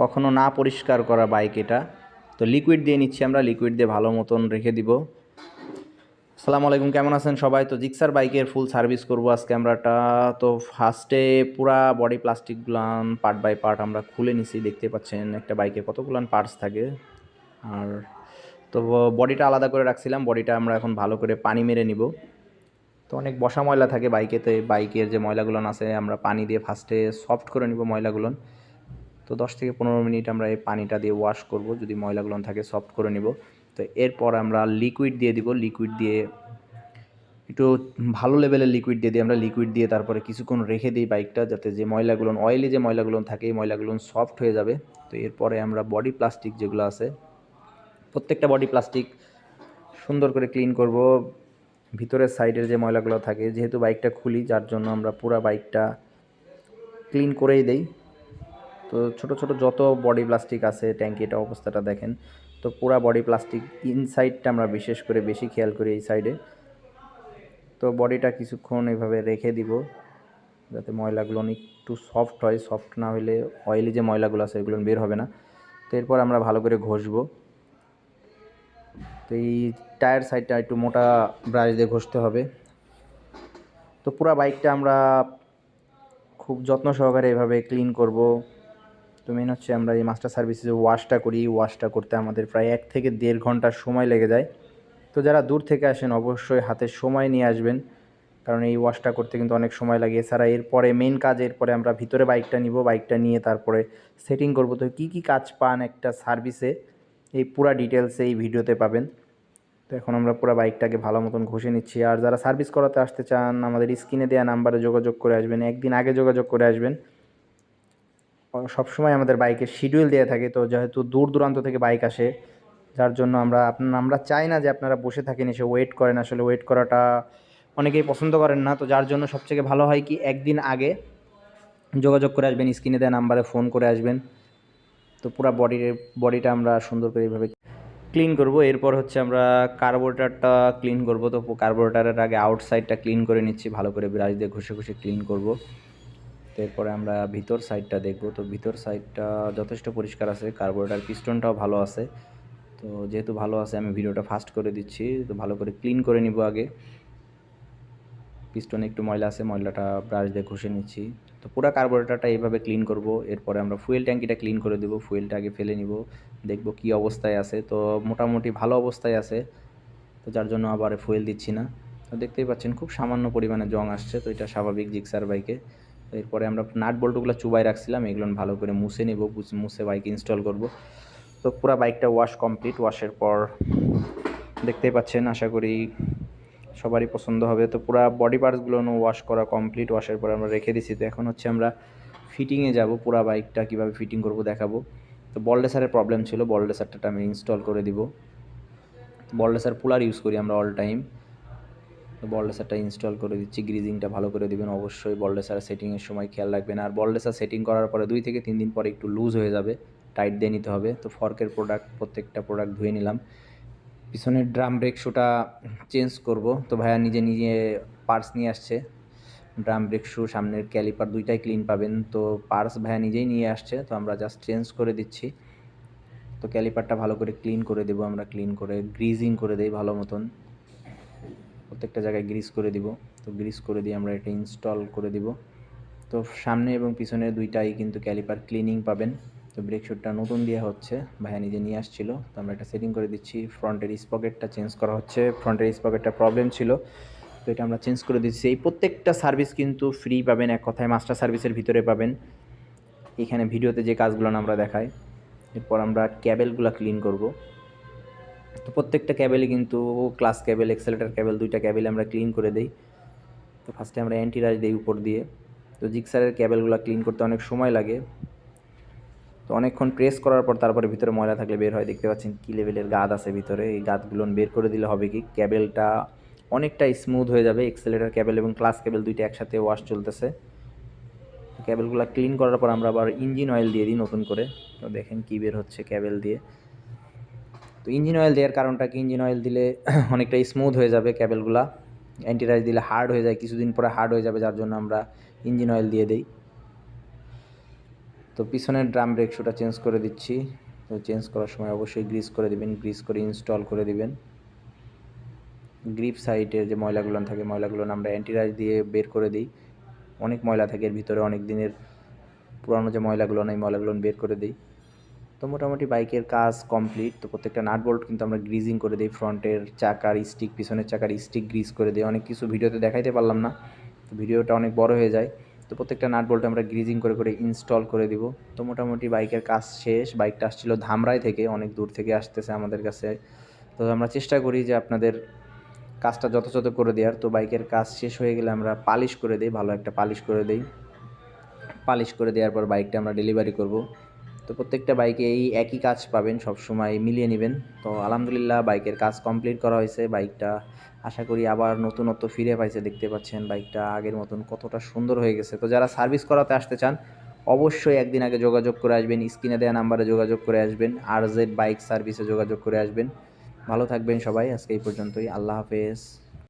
কখনো না পরিষ্কার করা বাইক এটা। তো লিকুইড দিয়ে নিচ্ছি আমরা লিকুইড দিয়ে ভালো মতন রেখে দিব। আসসালামু আলাইকুম, কেমন আছেন সবাই? তো জিক্সার বাইকের ফুল সার্ভিস করব আজকে আমরাটা তো ফার্স্টে পুরা বডি প্লাস্টিকগুলান পার্ট বাই পার্ট আমরা খুলে নিছি, দেখতে পাচ্ছেন একটা বাইকে কতগুলান পার্টস থাকে। আর তো বডিটা আলাদা করে রাখছিলাম, বডিটা আমরা এখন ভালো করে পানি মেরে নিব। তো অনেক বসা ময়লা থাকে বাইকেতে বাইকের যে ময়লাগুলো আছে, আমরা পানি দিয়ে ফার্স্টে সফট করে নিব ময়লাগুলোন। তো দশ থেকে পনেরো মিনিট আমরা এই পানিটা দিয়ে ওয়াশ করব। যদি ময়লাগুলো থাকে সফট করে নিব। তো এরপর আমরা লিকুইড দিয়ে দিব। লিকুইড দিয়ে একটু ভালো লেভেলের লিকুইড দিয়ে দিই আমরা লিকুইড দিয়ে তারপরে কিছুক্ষণ রেখে দিই বাইকটা যাতে যে ময়লাগুলো অয়েলি যে ময়লাগুলো থাকে, এই ময়লাগুলো সফট হয়ে যাবে। তো এরপরে আমরা বডি প্লাস্টিক যেগুলো আছে, প্রত্যেকটা বডি প্লাস্টিক সুন্দর করে ক্লিন করব। ভিতরের সাইডের যে ময়লাগুলো থাকে, যেহেতু বাইকটা খুলি, যার জন্য আমরা পুরো বাইকটা ক্লিন করেই দেই। তো ছোট ছোট যত বডি প্লাস্টিক আছে ট্যাঙ্কিটা অবস্থাটা দেখেন, তো পুরা বডি প্লাস্টিক ইনসাইডটা আমরা বিশেষ করে বেশি খেয়াল করি এই সাইডে তো বডিটা কিছুক্ষণ এভাবে রেখে দিব, যাতে ময়লাগুলো একটু সফট হয় সফট না হলে অয়েলি যে ময়লাগুলো আছে, এগুলো বের হবে না। তো এরপর আমরা ভালো করে ঘষবো। তো এই টায়ার সাইডটা একটু মোটা ব্রাশ দিয়ে ঘষতে হবে। তো পুরা বাইকটা আমরা খুব যত্ন সহকারে এভাবে ক্লিন করব। তো মেন হচ্ছে আমরা এই মাস্টার সার্ভিসে যে ওয়াশটা করি ওয়াশটা করতে আমাদের প্রায় এক থেকে দেড় ঘণ্টার সময় লেগে যায়। তো যারা দূর থেকে আসেন অবশ্যই হাতে সময় নিয়ে আসবেন, কারণ এই ওয়াশটা করতে কিন্তু অনেক সময় লাগে। এছাড়া এরপরে মেন কাজ এরপরে আমরা ভিতরে বাইকটা নিব বাইকটা নিয়ে তারপরে সেটিং করব। তো কী কী কাজ পান একটা সার্ভিসে এই পুরা ডিটেলসে এই ভিডিওতে পাবেন। তো এখন আমরা পুরো বাইকটাকে ভালো মতন ঘষে নিচ্ছি। আর যারা সার্ভিস করাতে আসতে চান, আমাদের স্ক্রিনে দেওয়া নাম্বারে যোগাযোগ করে আসবেন। একদিন আগে যোগাযোগ করে আসবেন। সবসময় আমাদের বাইকের শিডিউল দেওয়া থাকে। তো যেহেতু দূর দূরান্ত থেকে বাইক আসে, যার জন্য আমরা আপনার আমরা চাই না যে আপনারা বসে থাকেন, এসে ওয়েট করেন। আসলে ওয়েট করাটা অনেকেই পছন্দ করেন না। তো যার জন্য সবথেকে ভালো হয় কি, একদিন আগে যোগাযোগ করে আসবেন, স্ক্রিনে দেওয়া নাম্বারে ফোন করে আসবেন। তো পুরো বডির বডিটা আমরা সুন্দর করে এইভাবে ক্লিন করব। এরপর হচ্ছে আমরা কার্বোরেটারটা ক্লিন করব। তো কার্বোরেটারের আগে আউটসাইডটা ক্লিন করে নিচ্ছি, ভালো করে ব্রাশ দিয়ে ঘষে ঘষে ক্লিন করব। এরপরে আমরা ভিতর সাইডটা দেখব। তো ভিতর সাইডটা যথেষ্ট পরিষ্কার আছে কার্বোরেটার পিস্টনটাও ভালো আছে। তো যেহেতু ভালো আছে, আমি ভিডিওটা ফাস্ট করে দিচ্ছি, তো ভালো করে ক্লিন করে নিব আগে। পিস্টনে একটু ময়লা আছে, ময়লাটা ব্রাশ দিয়ে ঘষে নিচ্ছি। তো পুরো কার্বোরেটারটা এইভাবে ক্লিন করব। এরপরে আমরা ফুয়েল ট্যাঙ্কিটা ক্লিন করে দেবো ফুয়েলটা আগে ফেলে নিব, দেখব কি অবস্থায় আছে। তো মোটামুটি ভালো অবস্থায় আছে, তো যার জন্য আবার ফুয়েল দিচ্ছি না। তো দেখতেই পাচ্ছেন, খুব সামান্য পরিমাণে জং আসছে, তো এটা স্বাভাবিক জিক্সার বাইকে এরপরে আমরা নাট বল্টুগুলো চুবাই রাখছিলাম, এগুলো ভালো করে মুছে নেব মুছে বাইক ইনস্টল করব। তো পুরো বাইকটা ওয়াশ কমপ্লিট ওয়াশের পর দেখতেই পাচ্ছেন, আশা করি সবারই পছন্দ হবে। তো পুরো বডি পার্টসগুলো ওয়াশ করা কমপ্লিট ওয়াশের পর আমরা রেখে দিছি। তো এখন হচ্ছে আমরা ফিটিংয়ে যাব, পুরো বাইকটা কীভাবে ফিটিং করব দেখাবো। তো বলডেসারের প্রবলেম ছিল বলডেসারটা আমি ইনস্টল করে দিব। বলডেসার পুলার ইউজ করি আমরা অল টাইম বলডেসারটা ইনস্টল করে দিচ্ছি গ্রিজিংটা ভালো করে দেবেন। অবশ্যই বলডেসার সেটিংয়ের সময় খেয়াল রাখবেন। আর বলডেসার সেটিং করার পরে দুই থেকে তিন দিন পরে একটু লুজ হয়ে যাবে টাইট দিয়ে নিতে হবে। তো ফর্কের প্রোডাক্ট প্রত্যেকটা প্রোডাক্ট ধুয়ে নিলাম। পিছনের ড্রাম ব্রেক শুটা চেঞ্জ করব। তো ভাইয়া নিজে নিজে পার্স নিয়ে আসছে। ড্রাম ব্রেক শু সামনের ক্যালিপার দুইটাই ক্লিন পাবেন। তো পার্স ভাইয়া নিজেই নিয়ে আসছে। তো আমরা জাস্ট চেঞ্জ করে দিচ্ছি। তো ক্যালিপারটা ভালো করে ক্লিন করে দেবো আমরা। ক্লিন করে গ্রিজিং করে দেই ভালো মতন। প্রত্যেকটা জায়গায় গ্রিস করে দিব। তো গ্রিস করে দিয়ে আমরা এটা ইনস্টল করে দিব। তো সামনে এবং পিছনে দুইটাই কিন্তু ক্যালিপার ক্লিনিং পাবেন। তো ব্রেক শুটটা নতুন দেওয়া হচ্ছে। ভাইয়া নিজে নিয়ে আসছিল। তো আমরা এটা সেটিং করে দিচ্ছি। ফ্রন্টের স্পকেটটা চেঞ্জ করা হচ্ছে। ফ্রন্টের স্পকেটটা প্রবলেম ছিল। তো এটা আমরা চেঞ্জ করে দিচ্ছি। এই প্রত্যেকটা সার্ভিস কিন্তু ফ্রি পাবেন। এক কথায় মাস্টার সার্ভিসের ভিতরে পাবেন। এখানে ভিডিওতে যে কাজগুলো আমরা দেখাই, এরপর আমরা ক্যাবেলগুলো ক্লিন করব। তো প্রত্যেকটা ক্যাবেলই কিন্তু ক্লাস ক্যাবেল এক্সেলেটার ক্যাবেল দুইটা ক্যাবেল আমরা ক্লিন করে দিই। তো ফার্স্টে আমরা অ্যান্টিরাজ দিই উপর দিয়ে। তো জিক্সারের ক্যাবেলগুলো ক্লিন করতে অনেক সময় লাগে। তো অনেকক্ষণ প্রেস করার পর তারপরে ভিতরে ময়লা থাকলে বের হয়। দেখতে পাচ্ছেন কী লেভেলের গাদ আছে ভিতরে। এই গাদগুলো বের করে দিলে হবে কি ক্যাবেলটা অনেকটা স্মুথ হয়ে যাবে। এক্সেলেটার ক্যাবেল এবং ক্লাস ক্যাবেল দুইটা একসাথে ওয়াশ চলতেছে। ক্যাবেলগুলো ক্লিন করার পর আমরা আবার ইঞ্জিন অয়েল দিয়ে দিই নতুন করে। তো দেখেন কী বের হচ্ছে ক্যাবেল দিয়ে। তো ইঞ্জিন অয়েল দেওয়ার কারণটা কি? ইঞ্জিন অয়েল দিলে অনেকটা স্মুথ হয়ে যাবে ক্যাবেলগুলা অ্যান্টিরাইজ দিলে হার্ড হয়ে যায়, কিছুদিন পরে হার্ড হয়ে যাবে, যার জন্য আমরা ইঞ্জিন অয়েল দিয়ে দিই। তো পিছনের ড্রাম ব্রেক শুটা চেঞ্জ করে দিচ্ছি। তো চেঞ্জ করার সময় অবশ্যই গ্রিস করে দিবেন গ্রিস করে ইনস্টল করে দিবেন। গ্রিপ সাইডের যে ময়লাগুলো থাকে, ময়লাগুলো আমরা অ্যান্টিরাইজ দিয়ে বের করে দিই। অনেক ময়লা থাকে, এর ভিতরে অনেক দিনের পুরানো যে ময়লাগুলো নেই ময়লাগুলো বের করে দিই। তো মোটামুটি বাইকের কাজ কমপ্লিট তো প্রত্যেকটা নাট বোল্ট কিন্তু আমরা গ্রিজিং করে দিই, ফ্রন্টের চাকার স্টিক পিছনের চাকার স্টিক গ্রিজ করে দিই। অনেক কিছু ভিডিওতে দেখাইতে পারলাম না, তো ভিডিওটা অনেক বড় হয়ে যায়। তো প্রত্যেকটা নাট বোল্ট আমরা গ্রিজিং করে করে ইনস্টল করে দিব। তো মোটামুটি বাইকের কাজ শেষ। বাইকটা আসছিল ধামরাই থেকে, অনেক দূর থেকে আসতেছে আমাদের কাছে। তো আমরা চেষ্টা করি যে আপনাদের কাজটা যথাযথ করে দেওয়ার। তো বাইকের কাজ শেষ হয়ে গেলে আমরা পালিশ করে দিই, ভালো একটা পালিশ করে দিই। পালিশ করে দেওয়ার পর বাইকটা আমরা ডেলিভারি করব। তো প্রত্যেকটা বাইকে এই একই কাজ পাবেন সব সময় মিলিয়ে নেবেন। তো আলহামদুলিল্লাহ বাইকের কাজ কমপ্লিট করা হয়েছে। বাইকটা আশা করি আবার নতুনত্ব ফিরে পাইছে, দেখতে পাচ্ছেন বাইকটা আগের মতন কতটা সুন্দর হয়ে গেছে। তো যারা সার্ভিস করাতে আসতে চান, অবশ্যই একদিন আগে যোগাযোগ করে আসবেন। স্ক্রিনে দেওয়া নাম্বারে যোগাযোগ করে আসবেন। আর জেড বাইক সার্ভিসে যোগাযোগ করে আসবেন। ভালো থাকবেন সবাই। আজকে এই পর্যন্তই। আল্লাহ হাফেজ।